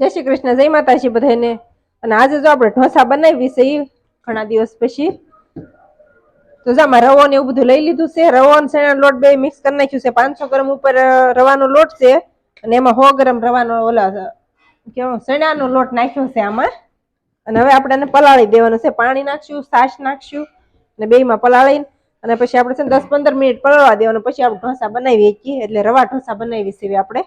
જય શ્રી કૃષ્ણ, જય માતાજી બધાને અને આજે જો આપણે ઢોસા બનાવી છે એ ઘણા દિવસ પછી. તો જો આમાં રવો ને એવું બધું લઈ લીધું છે. રવો અને ચણાનો લોટ બે મિક્સ કરી નાખ્યું છે. પાંચસો ગ્રામ ઉપર રવાનો લોટ છે. અને એમાં સો ગ્રામ રવાનો ઓલા, કેવો શેણાનો લોટ નાખ્યો છે આમાં. અને હવે આપણે એને પલાળી દેવાનું છે. પાણી નાખશું, છાશ નાખશું અને બેમાં પલાળીને અને પછી આપણે છે દસ પંદર મિનિટ પલાળવા દેવાનું. પછી આપણે ઢોસા બનાવી શકીએ. એટલે રવા ઢોસા બનાવી છે આપણે.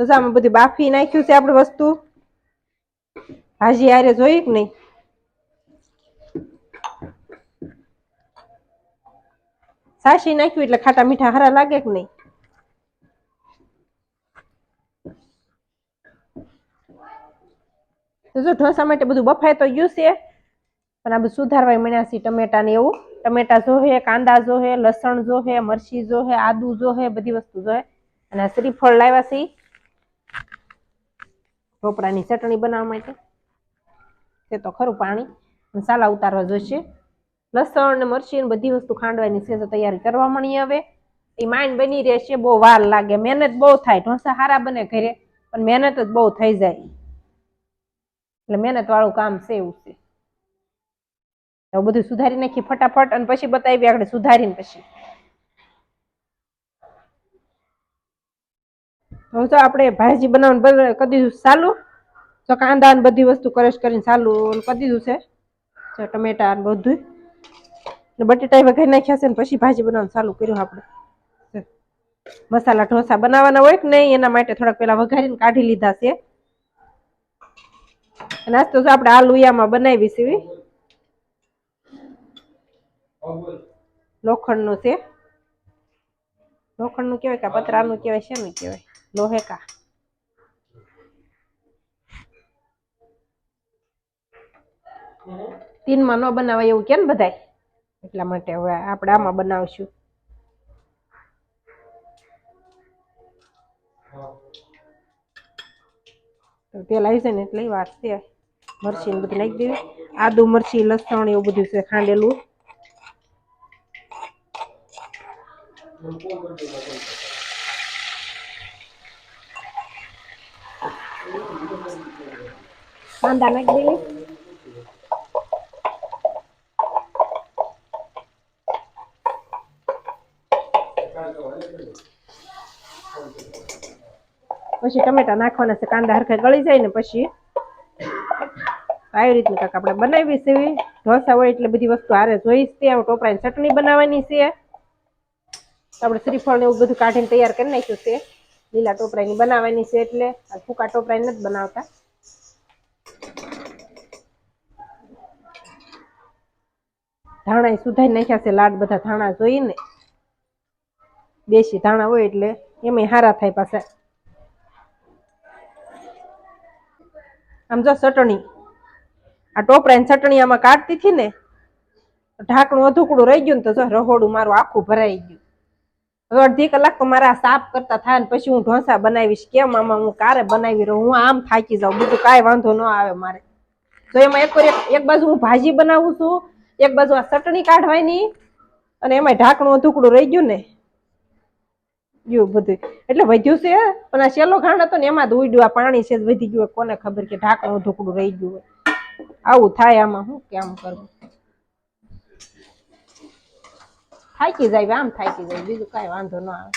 તો આમાં બધું બાફી નાખ્યું છે આપણે વસ્તુ. ભાજી આરે જોઈ કે નહીં? સાસી નાખ્યું એટલે ખાટા મીઠા હારા લાગે કે નહીં? જો ઢોસા માટે બધું બફાય તો ગયું છે. પણ આ બધું સુધારવાય મળ્યા છે ટમેટા ને એવું. ટમેટા જોહે, કાંદા જોહે, લસણ જોહે, મરચી જોહે, આદુ જોહે, બધી વસ્તુ જોહે. અને શ્રીફળ લાવ્યા છે. ઈ. ઢોપળાની ચટણી બનાવવા માટે. તે તો ખરું પાણી. મસાલા ઉતારવા જોઈશે. લસણ ને મરચી ને બધી વસ્તુ ખાંડવાની છે તો તૈયારી કરવા મળી હવે એ માઇન્ડ બની રહેશે, બહુ વાર લાગે. મહેનત બહુ થાય. ઢોસા સારા બને ઘરે, પણ મહેનત જ બહુ થઈ જાય. એટલે મહેનત વાળું કામ છે એવું છે. બધું સુધારી નાખી ફટાફટ, અને પછી બતાવી આપણે સુધારીને પછી. હવે તો આપણે ભાજી બનાવવાનું કરી દીધું સાલું. તો કાંદા ને બધી વસ્તુ ક્રશ કરીને સાલું કરી દીધું છે. જો ટમેટા ને બધું ને બટેટા વઘારી નાખ્યા છે ને પછી ભાજી બનાવવાનું ચાલુ કર્યું આપણે. મસાલા ઢોસા બનાવવાના હોય કે નહીં, એના માટે થોડાક પેલા વઘારીને કાઢી લીધા છે. અને આજ તો આપણે આ લુયામાં બનાવી છે. લોખંડનું છે. લોખંડનું કહેવાય કે પતરાનું કહેવાય, શેનું કહેવાય? લોહેકા તીનમાં ન બનાવાય એવું કેમ બધાય એટલા માટે હવે આપણે આમાં બનાવશું તો તેલ આવી જાય ને એટલે વાત છે મરચી ને બધું નાખી દેવી આદુ મરચી લસણ એવું બધું છે ખાંડેલું કાંદા નાખી દેવી પછી ટમેટા નાખવાના છે, કાંદા હરખા ગળી જાય ને પછી. આવી રીતનું કાંક આપણે બનાવી છે. ઢોસા હોય એટલે બધી વસ્તુ હારે જોઈશ તે ટોપરાની ચટણી બનાવવાની છે. આપણે શ્રીફળ ને એવું બધું કાઢીને તૈયાર કરી નાખ્યું છે. લીલા ટોપરાની બનાવવાની છે એટલે આ ટોપરાઈ નથી બનાવતા. ધાણા સુધારી નાખ્યા છે, લાડ બધા ધાણા જોઈને. દેશી ધાણા હોય એટલે એમાંય હારા થાય પાછા. આમ જો ચટણી, આ ટોપરાની ચટણી આમાં કાઢતી હતી ને, ઢાંકણું અધુકડું રહી ગયું ને તો જો રહોડું મારું આખું ભરાઈ ગયું. હવે અડધી કલાક તો મારા સાફ કરતા થાય ને પછી હું ઢોસા બનાવીશ. કેમ આમાં હું કારે બનાવી રહું? હું આમ થાકી જાઉં. બીજું કાંઈ વાંધો ન આવે મારે. તો એમાં એક એક બાજુ હું ભાજી બનાવું છું. એક બાજુ આ ચટણી કાઢવાની. અને એમાં ઢાંકણું ધૂકડું રહી ગયું ને. ગયું બધું. એટલે વધ્યું છે. પણ આ છેલ્લો ઘાણ હતો ને, એમાં જ ઉડ્યું. આ પાણી છે વધી ગયું. કોને ખબર કે ઢાંકણું ધૂકડું રહી ગયું આવું થાય આમાં. હું કેમ કરવું થાકી જાય આમ થાકી જાય, બીજું કાંઈ વાંધો ન આવે.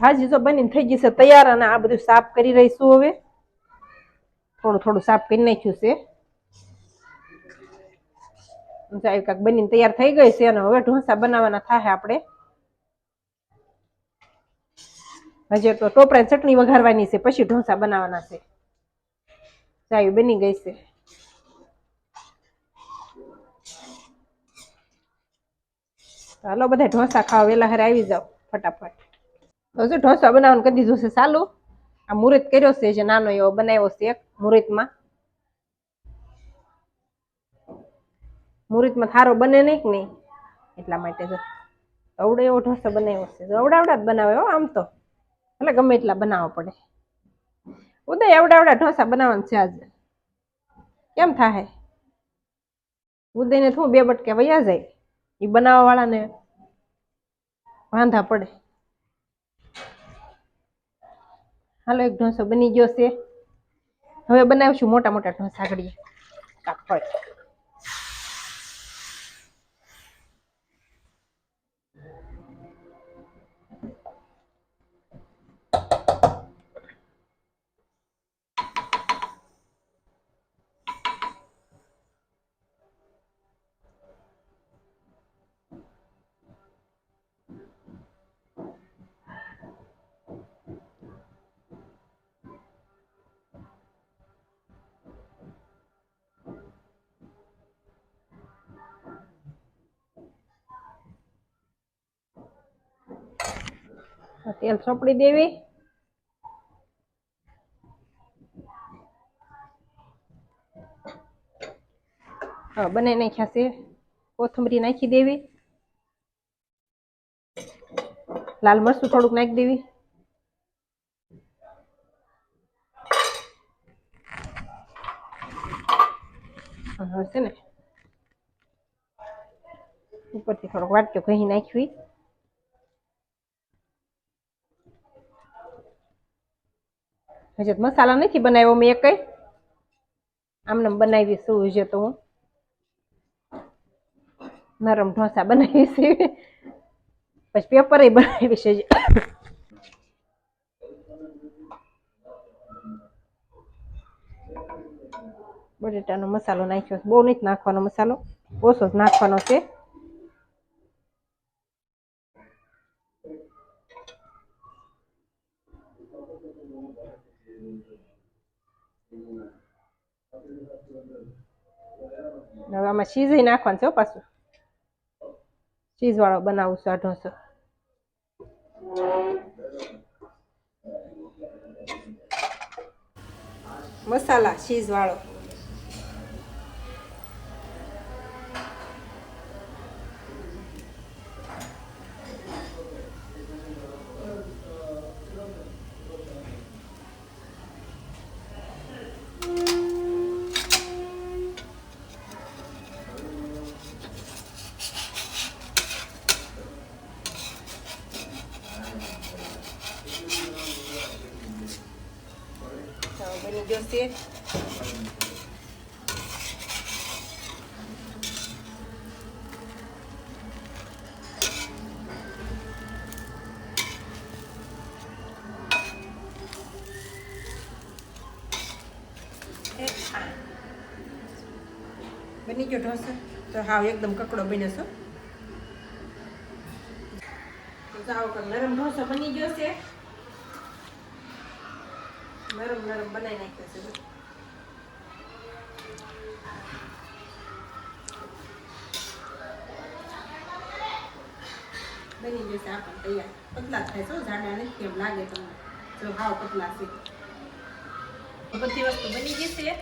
ભાજી તો બનીને થઈ ગઈ છે તૈયાર અને આ બધું સાફ કરી રહીશું હવે. થોડું થોડું સાફ કરી નાખ્યું છે. જાય બનીને તૈયાર થઈ ગઈ છે અને હવે ઢોસા બનાવવાના થાય આપણે. હજી તો ટોપરાની ચટણી વઘારવાની છે, પછી ઢોસા બનાવવાના છે. ચાય બની ગઈ છે. હાલો બધા ઢોસા ખાવા વહેલા હરે આવી જાઓ, ફટાફટ. તો જો ઢોસા બનાવવાનું કરી દીધું છે, ચાલુ. આ મુહૂર્ત કર્યો છે, જે નાનો એવો બનાવ્યો છે એક મુહૂર્તમાં. મુહૂર્તમાં થારો બને નહીં કે નહીં? એટલા માટે જો અવડો એવો ઢોસો બનાવ્યો છે. અવડાવડા જ બનાવે હો, આમ તો. એટલે ગમે એટલા બનાવવા પડે. ઉદય અવડાવડા ઢોસા બનાવવાના છે આજે. કેમ થાય ઉદયને શું બે બટકે વયા જાય? એ બનાવવા વાળાને વાંધા પડે. હાલો, એક ઢોસો બની ગયો છે. હવે બનાવશું મોટા મોટા ઢોસા ઘડીએ. કાપડ તેલ ચોપડી દેવી. હા બનાવી નાખ્યા છે. કોથમરી નાખી દેવી. લાલ મરચું થોડુંક નાખી દેવી. હા, હવે ને. ઉપરથી થોડોક વાટક્યો ઘી નાખવી. હજી મસાલા નથી બનાવ્યો મેં કઈ. આમને બનાવી શું હજુ તો હું. નરમ ઢોસા બનાવી છે. પછી પેપર બનાવી છે. બટેટાનો મસાલો નાખ્યો બહુ નથી નાખવાનો મસાલો. ઓછો જ નાખવાનો છે. હવે આમાં ચીઝ નાખવાનું છે પાછું. ચીઝ વાળો બનાવું છું આ ઢોસો મસાલા ચીઝ છે. બની ગયો ઢોસો. તો હાવ એકદમ કકડો બન્યો છો. તો જાઓ નરમ ઢોસો બની ગયો છે. નરમ નરમ બનાવી નાખ્યો છે. બની જશે આપણ તૈયાર. પતલા થાય છો જાડા નથી એમ લાગે તમને. જો હાવ પતલા છે. તો બધી વસ્તુ બની ગઈ છે.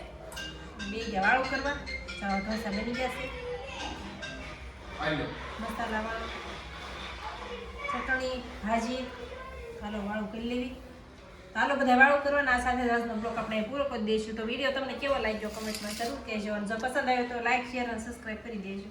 બે ગયા વાળું કરવા. ચાલો ઢોસા બની ગયા છે. મસાલા વાળું. ચટણી ભાજી. હાલો વાળું કરી લેવી. હાલો બધા વાળું કરવાના આ સાથે આજનો બ્લોગ આપણે પૂરો કરી દઈશું. તો વીડિયો તમને કેવો લાગ્યો? કમેન્ટમાં જરૂર કહેજો. અને જો પસંદ આવ્યો તો લાઈક શેર અને સબસ્ક્રાઈબ કરી દેજો.